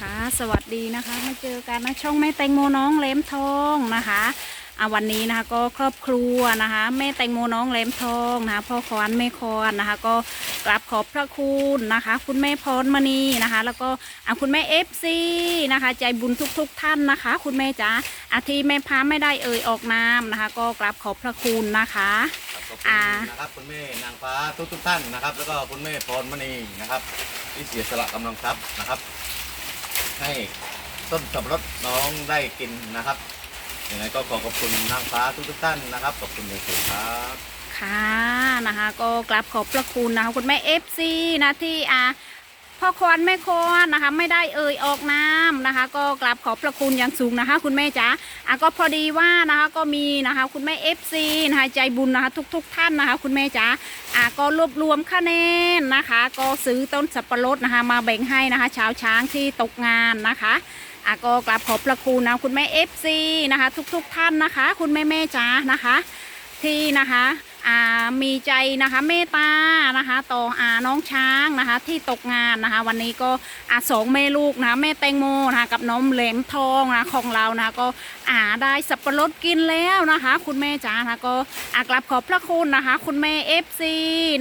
ค่ะสวัสดีนะคะมาเจอกันนะช่องแม่แตงโมน้องเล้มทองนะคะอะวันนี้นะคะก็ครอบครัวนะคะแม่แตงโมน้องเล้มทองนะคะพ่อควานแม่คอนนะคะ ก็กราบขอบพระคุณนะคะ คุณแม่พรมณีนะคะ แล้วก็อะคุณแม่เอฟซีนะคะ ใจบุญทุกๆท่านนะคะ คุณแม่จ๋าอาทีแม่พาไม่ได้เอ่ยออกนามนะคะ ก็กราบขอบพระคุณนะคะครับขอบอ่าคุณนะครับคุณแม่นางฟ้าทุกทุกๆท่านนะครับ แล้วก็คุณแม่พรมณีนะครับ ที่เสียสละกำลังทรัพย์นะครับ ให้ต้นสับปะรดน้องได้กินนะครับยังไงก็ขอขอบคุณนางฟ้าทุกทุกๆท่านนะครับขอบคุณอย่างสูงครับ ค่ะนะคะ ก็กราบขอบพระคุณนะคะคุณแม่เอฟซีนะที่อ่า พ่อควนแม่ควนนะคะ ไม่ได้เอ่ยออกนามนะคะ ก็กราบขอบพระคุณอย่างสูงนะคะ คุณแม่จ๋าอะก็พอดีว่านะคะก็มีนะคะ คุณแม่เอฟซีนะคะใจบุญนะคะทุกๆท่านนะคะ คุณแม่จ๋าอะก็รวบรวมคะแนนนะคะ ก็ซื้อต้นสับปะรดนะคะ มาแบ่งให้นะคะ ชาวช้างที่ตกงานนะคะอะก็กราบขอบพระคุณนะคุณแม่เอฟซีนะคะ ทุกๆท่านนะคะ คุณแม่แม่จ๋านะคะ ที่นะคะ มีใจนะคะเมตตานะคะต่ออาน้องช้างนะคะที่ตกงานนะคะ วันนี้ก็อาสองแม่ลูกนะะแม่แตงโมนะคะกับน้องเหลมทองนะของเรานะะก็ อาได้สับปะรดกินแล้วนะคะ คุณแม่จ๋านะคะก็อากลับขอบพระคุณนะคะ คุณแม่เอฟซี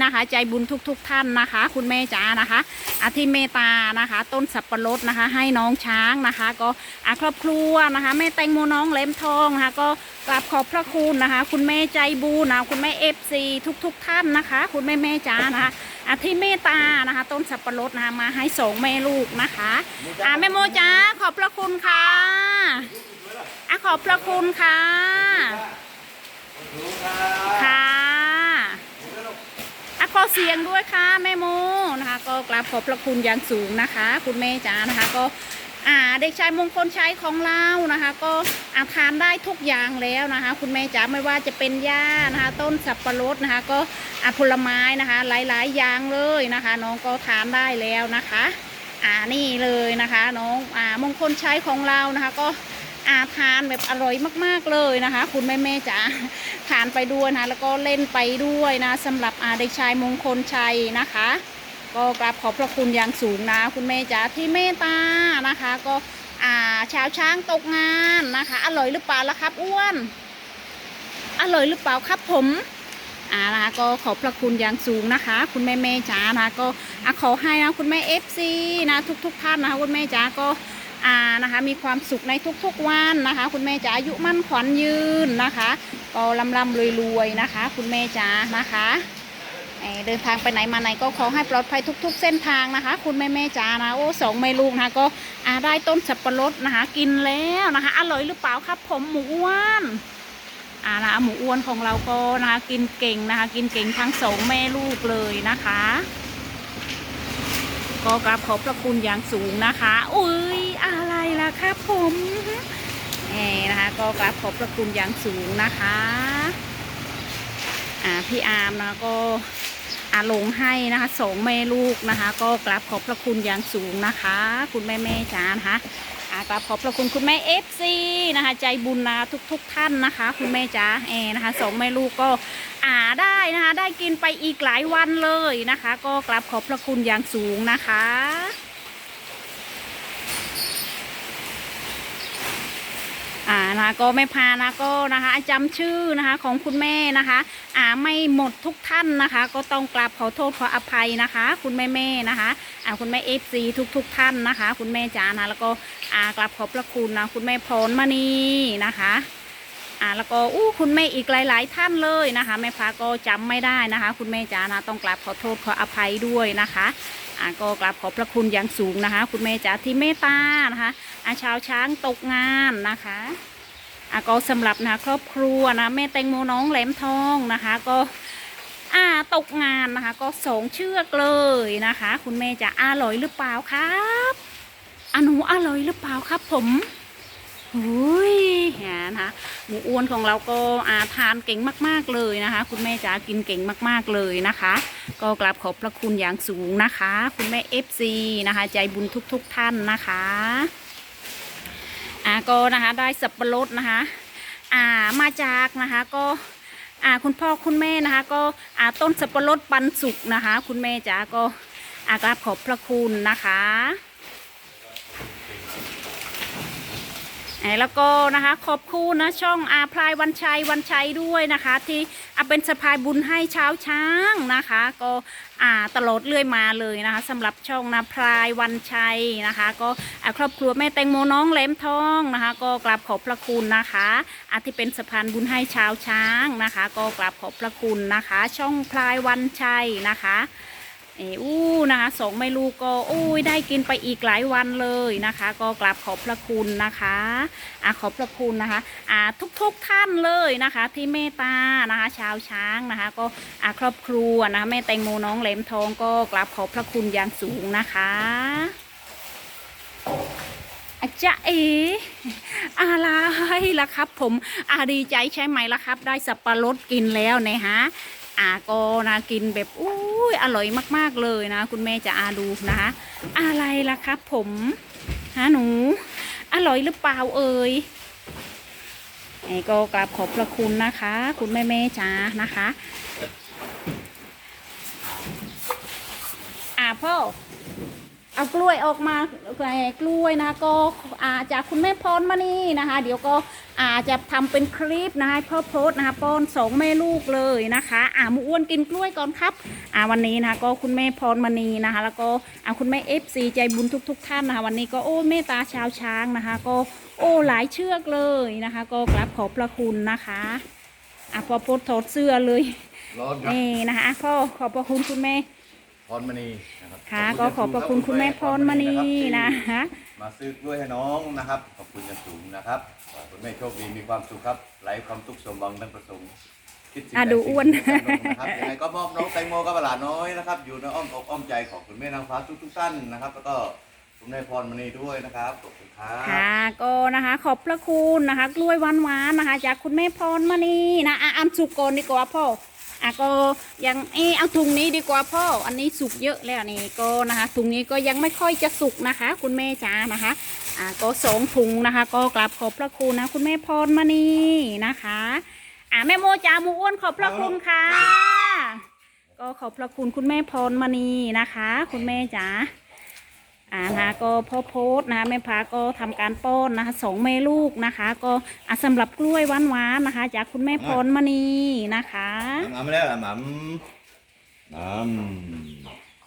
นะคะ ใจบุญทุกๆทท่านนะคะ คุณแม่จ๋านะคะอาที่เมตานะคะ ต้นสับปะรดนะคะ ให้น้องช้างนะคะ ก็อาครอบครัวนะคะ แม่แตงโมน้องเหลมทองนะคะ ก็กราบขอบพระคุณนะคะ คุณแม่ใจบูนะคุณแม่เอฟซีทุกๆทท่านนะคะ คุณแม่แม่จ๋านะคะอาที่เมตตานะคะ ต้นสับปะรดนะคะมาให้สองแม่ลูกนะคะอ่าแม่โมจ๋าขอบพระคุณค่ะ อะขอบพระคุณค่ะ ค่ะอะขอเสียงด้วยค่ะแม่โมนะคะ ก็กราบขอบพระคุณอย่างสูงนะคะ คุณแม่จ๋านะคะก็อ่าเด็กชายมงคลชัยของเรานะคะ ก็อาทานได้ทุกอย่างแล้วนะคะ คุณแม่จ๋าไม่ว่าจะเป็นหญ้านะคะ ต้นสับปะรดนะคะ ก็อาผลไม้นะคะ หลายๆอย่างเลยนะคะ น้องก็ทานได้แล้วนะคะ อ่านี่เลยนะคะ น้องอ่ามงคลชัยของเรานะคะ ก็ อาทานแบบอร่อยมากๆเลยนะคะ คุณแม่แม่ๆจ๋าทานไปด้วยนะ แล้วก็เล่นไปด้วยนะสำหรับอาเด็กชายมงคลชัยนะคะ ก็กราบขอบพระคุณอย่างสูงนะ คุณแม่จ๋าที่เมตตานะคะ ก็อ่าชาวช้างตกงานนะคะ อร่อยหรือเปล่าล่ะครับอ้วน อร่อยหรือเปล่าครับผมอ่านะคะก็ขอบพระคุณอย่างสูงนะคะ คุณแม่แม่จ๋านะก็ขอให้นะคุณแม่เอฟซีนะทุกๆท่านนะคะคุณแม่จ๋าก็ อานะคะ มีความสุขในทุกๆวันนะคะ คุณแม่จ๋าอายุมั่นขวัญยืนนะคะก็ลำลำรวยๆนะคะ คุณแม่จ๋านะคะเเดินทางไปไหนมาไหนก็ขอให้ปลอดภัยทุก ๆ เส้นทางนะคะ คุณแม่แม่จ๋านะโอ้สองแม่ลูกนะคะก็อาได้ต้นสับปะรดนะคะ กินแล้วนะคะ อร่อยหรือเปล่าครับผมหมูอ้วนอ่านะหมูอ้วนของเราก็นะคะกินเก่งนะคะ กินเก่งทั้งสองแม่ลูกเลยนะคะ ก็กราบขอบพระคุณอย่างสูงนะคะ อุ้ย ครับผมเอ่นะคะก็กราบขอบพระคุณอย่างสูงนะคะอ่าพี่อาร์มนะก็อาลงให้นะคะสองแม่ลูกนะคะ ก็กราบขอบพระคุณอย่างสูงนะคะ คุณแม่แม่จ๋านะคะอ่ากราบขอบพระคุณคุณแม่เอฟซีนะคะ ใจบุญนะทุกๆทท่านนะคะ คุณแม่จ๋าเออนะคะสองแม่ลูกก็อ่าได้นะคะ ได้กินไปอีกหลายวันเลยนะคะ ก็กราบขอบพระคุณอย่างสูงนะคะ อ่านะคะก็ไม่พานะก็นะคะจำชื่อนะคะของคุณแม่นะคะอ่าไม่หมดทุกท่านนะคะ ก็ต้องกราบขอโทษขออภัยนะคะ คุณแม่แม่นะคะอ่าคุณแม่เอฟซีทุกทุกท่านนะคะ คุณแม่จ๋านะแล้วก็อ่ากราบขอบพระคุณนะคุณแม่พรมณีนะคะอ่าแล้วก็อู้คุณแม่อีกหลาย ๆ ท่านเลยนะคะแม่พาก็จำไม่ได้นะคะ คุณแม่จ๋านะต้องกราบขอโทษขออภัยด้วยนะคะ อ่าก็กราบขอบพระคุณอย่างสูงนะคะ คุณแม่จ๋าที่เมตตานะคะอาชาวช้างตกงานนะคะอะก็สำหรับนะครอบครัวนะแม่แตงโมน้องแหลมทองนะคะ ก็อ่าตกงานนะคะ ก็สองเชือกเลยนะคะ คุณแม่จะอร่อยหรือเปล่าครับอะหนูอร่อยหรือเปล่าครับผมหุย แหนะคะหมูอ้วนของเราก็อาทานเก่งมาก ๆเลยนะคะ คุณแม่จ๋ากินเก่งมาก ๆเลยนะคะ ก็กราบขอบพระคุณอย่างสูงนะคะ คุณแม่เอฟซีนะคะ ใจบุญทุก ๆ ท่านนะคะอ่าก็นะคะได้สับปะรดนะคะอ่ามาจากนะคะก็อ่าคุณพ่อคุณแม่นะคะ ก็อ่าต้นสับปะรดปันสุกนะคะ คุณแม่จ๋าก็อากราบขอบพระคุณนะคะ แล้วก็นะคะขอบคุณนะช่องอาพลายวันชัยวันชัยด้วยนะคะ ที่อาเป็นสะพายบุญให้เช้าวช้างนะคะ ก็อ่าตลอดเรื่อยมาเลยนะคะสำหรับช่องนาพลายวันชัยนะคะ ก็อาครอบครัวแม่แตงโมน้องแหลมทองนะคะ ก็กราบขอบพระคุณนะคะอาที่เป็นสะพานบุญให้ชาวช้างนะคะ ก็กราบขอบพระคุณนะคะ ช่องพลายวันชัยนะคะ เออู้นะคะสองไม่ลูกก็อุ้ยได้กินไปอีกหลายวันเลยนะคะ ก็กราบขอบพระคุณนะคะอะขอบพระคุณนะคะอ่าทุกๆท่านเลยนะคะ ที่เมตตานะคะชาวช้างนะคะ ก็อ่าครอบครัวนะคะแม่แตงโมน้องเหลมทองก็กราบขอบพระคุณอย่างสูงนะคะอาจารย์เออะไรล่ะครับ ผมอาดีใจใช่ไหมล่ะครับ ได้สับปะรดกินแล้วเนี่ยฮะ อาก็นะกินแบบอุ้ยอร่อยมากๆเลยนะ คุณแม่จะอาดูนะคะ อะไรล่ะครับผมฮะหนู อร่อยหรือเปล่าเอ่ยไอ้ก็กราบขอบพระคุณนะคะ คุณแม่แม่จ้านะคะ อ่าพ่อ เอากล้วยออกมาเอ่อกล้วยนะก็อาจากคุณแม่พรมานี่นะคะ เดี๋ยวก็อาจจะทำเป็นคลิปนะคะให้พ่อโพสต์นะคะป้อนสองแม่ลูกเลยนะคะอ่าหมูอ้วนกินกล้วยก่อนครับอ่าวันนี้นะคะก็คุณแม่พรมณีนะคะ แล้วก็อ่าคุณแม่เอฟซีใจบุญทุกๆท่านนะคะ วันนี้ก็โอ้เมตตาชาวช้างนะคะ ก็โอ้หลายเชือกเลยนะคะ ก็กราบขอบพระคุณนะคะอะพอโพสต์ถอดเสื้อเลยร้อนครับนี่นะคะอะพ่อขอบพระคุณคุณแม่ พรมณีนะครับค่ะก็ขอบพระคุณคุณแม่พรมณีนะคะมาซื้อกล้วยให้น้องนะครับขอบคุณอย่างสูงนะครับขอให้คุณแม่โชคดีมีความสุขครับไร้ความทุกข์สมหวังดังประสงค์คิดสิ่งอะใดดูสิ่งอ้วนหงนะครับยังไงก็มอบน้องแตงโมกับหลานน้อยนะครับอยู่ในอ้อมอกอ้อมใจของคุณแม่นางฟ้าทุกๆท่านนะครับ แล้วก็คุณแม่พรมณีด้วยนะครับขอบคุณครับค่ะก็นะคะ ขอบพระคุณนะคะ กล้วยหวานๆนะคะ จากคุณแม่พรมณีนะอะอันสุกก่อนดีกว่าพ่อ อะก็ยังเออเอาถุงนี้ดีกว่าพ่อ อันนี้สุกเยอะแล้วนี่ก็นะคะถุงนี้ก็ยังไม่ค่อยจะสุกนะคะ คุณแม่จ๋านะคะอะก็สองถุงนะคะ ก็กราบขอบพระคุณนะ คุณแม่พรมณีนะคะอะแม่โมจ๋าหมูอ้วนขอบพระคุณค่ะ ก็ขอบพระคุณคุณแม่พรมณีนะคะ คุณแม่จ๋า อ่านะคะก็พ่อโพสต์นะคะแม่พาก็ทำการป้อนนะคะสองแม่ลูกนะคะ ก็อะสำหรับกล้วยหวานๆนะคะ จากคุณแม่พรมณีนะคะน้ำไม่ได้หรอหม่ำน้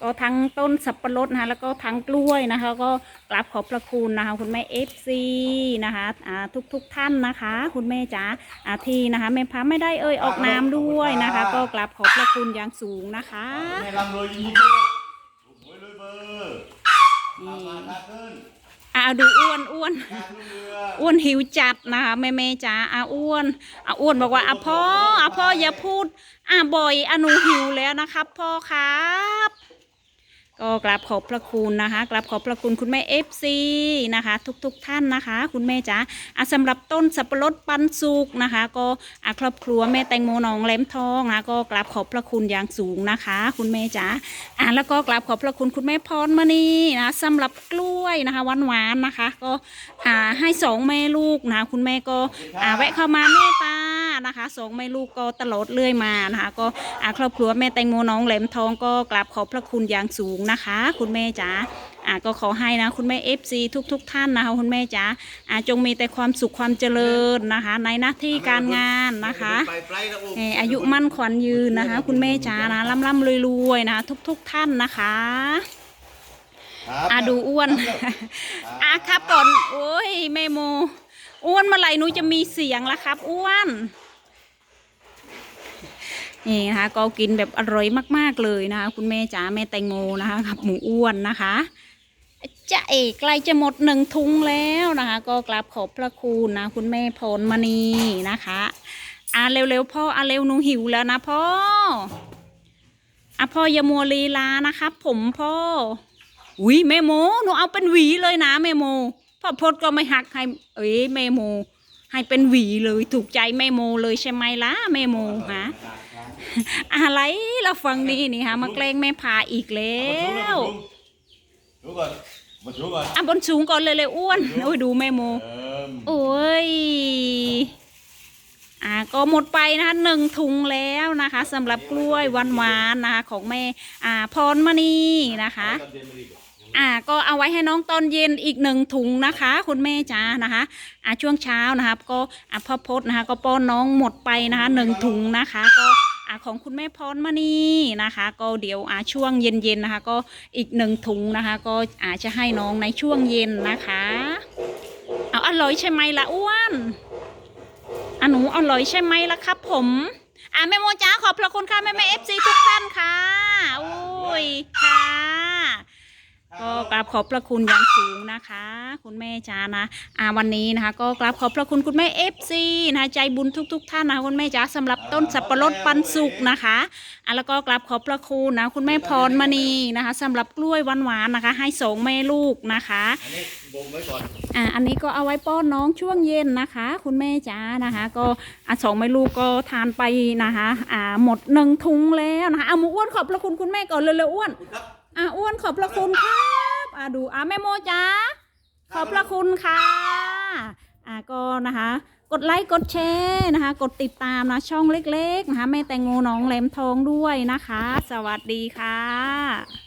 ก็ทั้งต้นสับปะรดนะคะแล้วก็ทั้งกล้วยนะคะ ก็กราบขอบพระคุณนะคะ คุณแม่เอฟซีนะคะอ่าทุกๆท่านนะคะ คุณแม่จ๋าอ่าที่นะคะแม่พาไม่ได้เอ่ยออกนามด้วยนะคะ ก็กราบขอบพระคุณอย่างสูงนะคะ นอ่าดูอ้วนอ้วนทางลูกเรืออ้วนหิวจัดนะคะแม่แม่จ๋าอาอ้วนอาอ้วนบอกว่าอาพ่ออาพ่ออย่าพูดอ่าบ่อยอาหนูหิวแล้วนะครับพ่อครับ ก็กราบขอบพระคุณนะคะกราบขอบพระคุณคุณแม่เอฟซีนะคะ ทุกๆทท่านนะคะ คุณแม่จ๋าอะสำหรับต้นสับปะรดปันสุกนะคะ ก็อะครอบครัวแม่แตงโมหนองแหลมทองนะก็กราบขอบพระคุณอย่างสูงนะคะ คุณแม่จ๋าอะแล้วก็กราบขอบพระคุณคุณแม่พรมณีนะสำหรับกล้วยนะคะหวานๆนะคะ ก็อ่าให้สองแม่ลูกนะคุณแม่ก็อ่าแวะเข้ามาเมตตา นะคะสองแม่ลูกก็ตลอดเรื่อยมานะคะ ก็อ่าครอบครัวแม่แตงโมน้องแหลมทองก็กราบขอบพระคุณอย่างสูงนะคะ คุณแม่จ๋าอ่าก็ขอให้นะคุณแม่เอฟซีทุกๆท่านนะคะคุณแม่จ๋าอ่าจงมีแต่ความสุขความเจริญนะคะ ในหน้าที่การงานนะคะไปไปแล้วโเอ่ออายุมั่นขวัญยืนนะคะ คุณแม่จ๋านะร่ำร่ำรวยๆนะคะทุก ๆ ท่านนะคะครับอะดูอ้วนอะครับก่อนโอ้ยแม่โม อ้วนเมื่อไหร่หนูจะมีเสียงละครับ อ้วน นี่นะคะ ก็กินแบบอร่อยมากๆเลยนะคะ คุณแม่จ๋าแม่แตงโมนะคะกับหมูอ้วนนะคะจะเอกใกล้จะหมดหนึ่งทุงแล้วนะคะ ก็กราบขอบพระคุณนะ คุณแม่พรมณีนะคะอะเร็วๆพ่ออะเร็วหนูหิวแล้วนะพ่ออะพ่ออย่ามัวลีลานะครับผมพ่ออุ้ยแม่โมหนูเอาเป็นหวีเลยนะแม่โมพ่อพดก็ไม่หักให้เอ้ยแม่โม ให้เป็นหวีเลยถูกใจแม่โมเลยใช่ไหมล่ะแม่โมฮะ อะไรเราฟังนี่นี่ฮะมาแกล้งแม่พาอีกแล้วดูก่อนมาดูก่อนอะบนสูงก่อนเลยเลยอ้วน โอ้ยดูแม่โมเออโอ้ย อ่าก็หมดไปนะคะหนึ่งถุงแล้วนะคะสำหรับกล้วยหวานๆนะคะของแม่อ่าพรมณีนะคะตอนเย็นไม่ดีกว่ายังอ่าก็เอาไว้ให้น้องตอนเย็นอีกหนึ่งถุงนะคะ คุณแม่จ๋านะคะอ่าช่วงเช้านะครับก็อ่าพ่อพดนะคะ ก็ป้อนน้องหมดไปนะคะหนึ่งถุงนะคะก็อ่า ของคุณแม่พรมณีนะคะ ก็เดี๋ยวอ่าช่วงเย็นๆนะคะ ก็อีกหนึ่งถุงนะคะ ก็อาจจะให้น้องในช่วงเย็นนะคะ เอาอร่อยใช่ไหมล่ะอ้วนอะหนูอร่อยใช่ไหมล่ะครับ ผมอะแม่โมจ้าขอบพระคุณค่ะแม่แม่เอฟซีทุกท่านค่ะอุ้ยค่ะ ก็กราบขอบพระคุณอย่างสูงนะคะ คุณแม่จ้านะอ่าวันนี้นะคะ ก็กราบขอบพระคุณคุณแม่เอฟซีนะคะใจบุญทุก ๆ ท่านนะคะคุณแม่จ้าสำหรับต้นสับปะรดปันสุกนะคะอ่าแล้วก็กราบขอบพระคุณนะคุณแม่พรมณีนะคะสำหรับกล้วยหวานๆนะคะ ให้สองแม่ลูกนะคะอันนี้บ่มไว้ก่อนอ่าอันนี้ก็เอาไว้ป้อนน้องช่วงเย็นนะคะ คุณแม่จ้านะคะ ก็อะสองแม่ลูกก็ทานไปนะคะ อ่าหมดหนึ่งถุงแล้วนะคะเอาหมูอ้วนขอบพระคุณคุณแม่ก่อนเร็วๆอ้วนคุณครับ อะอ้วนขอบพระคุณครับอะดูอะแม่โมจ้าขอบพระคุณค่ะอะก็นะคะ กดไลค์กดแชร์นะคะ กดติดตามนะช่องเล็กๆนะคะแม่แตงโมน้องแหลมทองด้วยนะคะ สวัสดีค่ะ